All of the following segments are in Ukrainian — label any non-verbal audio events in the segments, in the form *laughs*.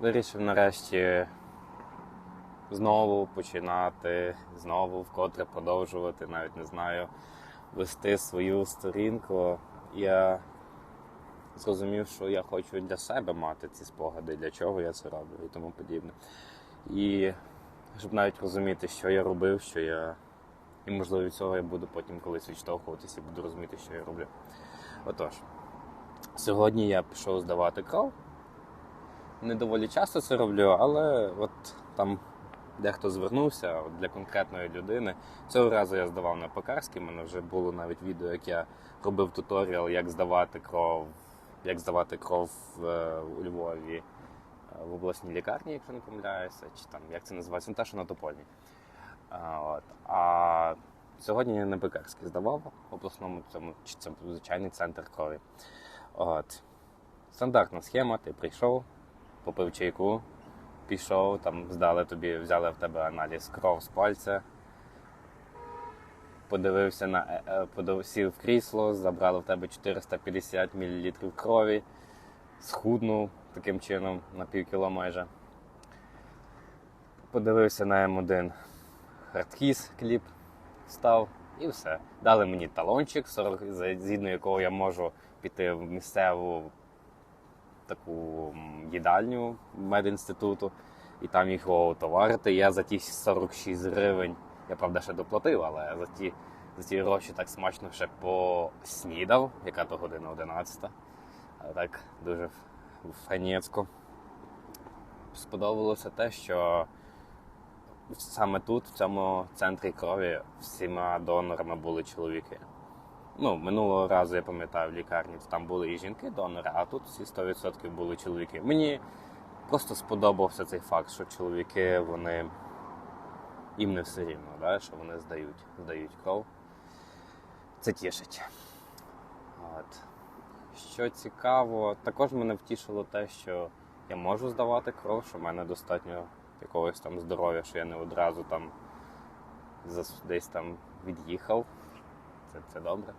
Вирішив нарешті знову починати, знову вкотре продовжувати, навіть не знаю, вести свою сторінку. Я зрозумів, що я хочу для себе мати ці спогади, для чого я це роблю і тому подібне. І щоб навіть розуміти, що я робив, що я. І можливо від цього я буду потім колись відштовхуватися і буду розуміти, що я роблю. Отож, сьогодні я пішов здавати кров. Не доволі часто це роблю, але от там дехто звернувся для конкретної людини. Цього разу я здавав на Пекарській, У мене вже було навіть відео, як я робив туторіал, як здавати кров, як здавати кров е, у Львові е, в обласній лікарні, якщо не помиляюся, чи там як це називається, не те, що на Топольні. А, от. а сьогодні я на Пекарській здавав в обласному цьому, чи це звичайний центр крові. От. Стандартна схема, ти прийшов, попив чайку, пішов, там здали тобі, взяли в тебе аналіз кров з пальця, подивився на е, е, сів в крісло, забрали в тебе 450 мл крові, схуднув таким чином на пів кіло майже. Подивився на М1 хардкіс кліп, став і все. Дали мені талончик, 40, згідно якого я можу піти в місцеву таку їдальню медінституту і там їх отоварити. Я за ті 46 гривень, я правда ще доплатив, але за ті, за ті гроші так смачно ще поснідав, яка то година 11. Але так дуже фанецько. Сподобалося те, що саме тут, в цьому центрі крові, всіма донорами були чоловіки. Ну, минулого разу я пам'ятаю в лікарні, там були і жінки-донори, а тут всі 100% були чоловіки. Мені просто сподобався цей факт, що чоловіки, вони їм не все рівно, да? що вони здають, здають кров. Це тішить. От. Що цікаво, також мене втішило те, що я можу здавати кров, що в мене достатньо якогось там здоров'я, що я не одразу там десь там від'їхав. Це, це добре.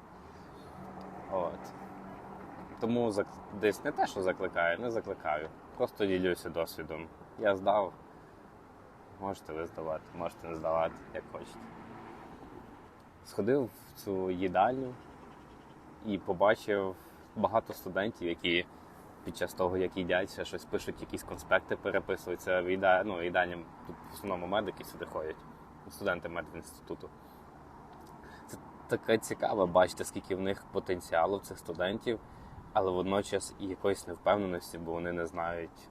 От. Тому десь не те, що закликаю, не закликаю. Просто ділюся досвідом. Я здав. Можете ви здавати, можете не здавати, як хочете. Сходив в цю їдальню і побачив багато студентів, які під час того, як їдять, ще щось пишуть, якісь конспекти переписуються. В їда... ну, їдальням тут в основному медики сюди ходять, студенти медінституту. Таке цікаво бачити, скільки в них потенціалу в цих студентів, але водночас і якоїсь невпевненості, бо вони не знають,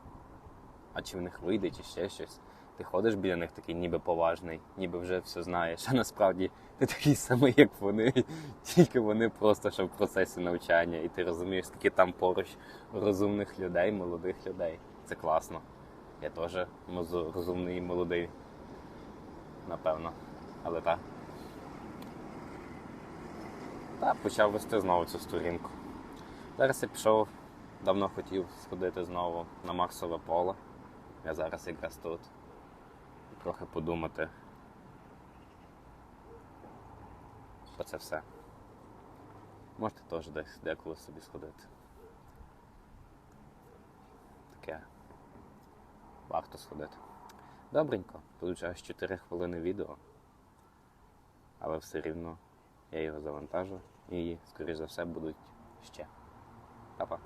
а чи в них вийде, чи ще щось. Ти ходиш біля них такий ніби поважний, ніби вже все знаєш. А насправді ти такий самий, як вони, *laughs* тільки вони просто ще в процесі навчання, і ти розумієш, скільки там поруч розумних людей, молодих людей. Це класно. Я теж розумний і молодий, напевно. Але так. Та почав вести знову цю сторінку. Зараз я пішов, давно хотів сходити знову на Марсове поле. Я зараз якраз тут. Трохи подумати. Про це все. Можете теж десь деколи собі сходити. Таке. Варто сходити. Добренько, аж 4 хвилини відео. Але все рівно я його завантажу і, скоріш за все, будуть ще. Па-па.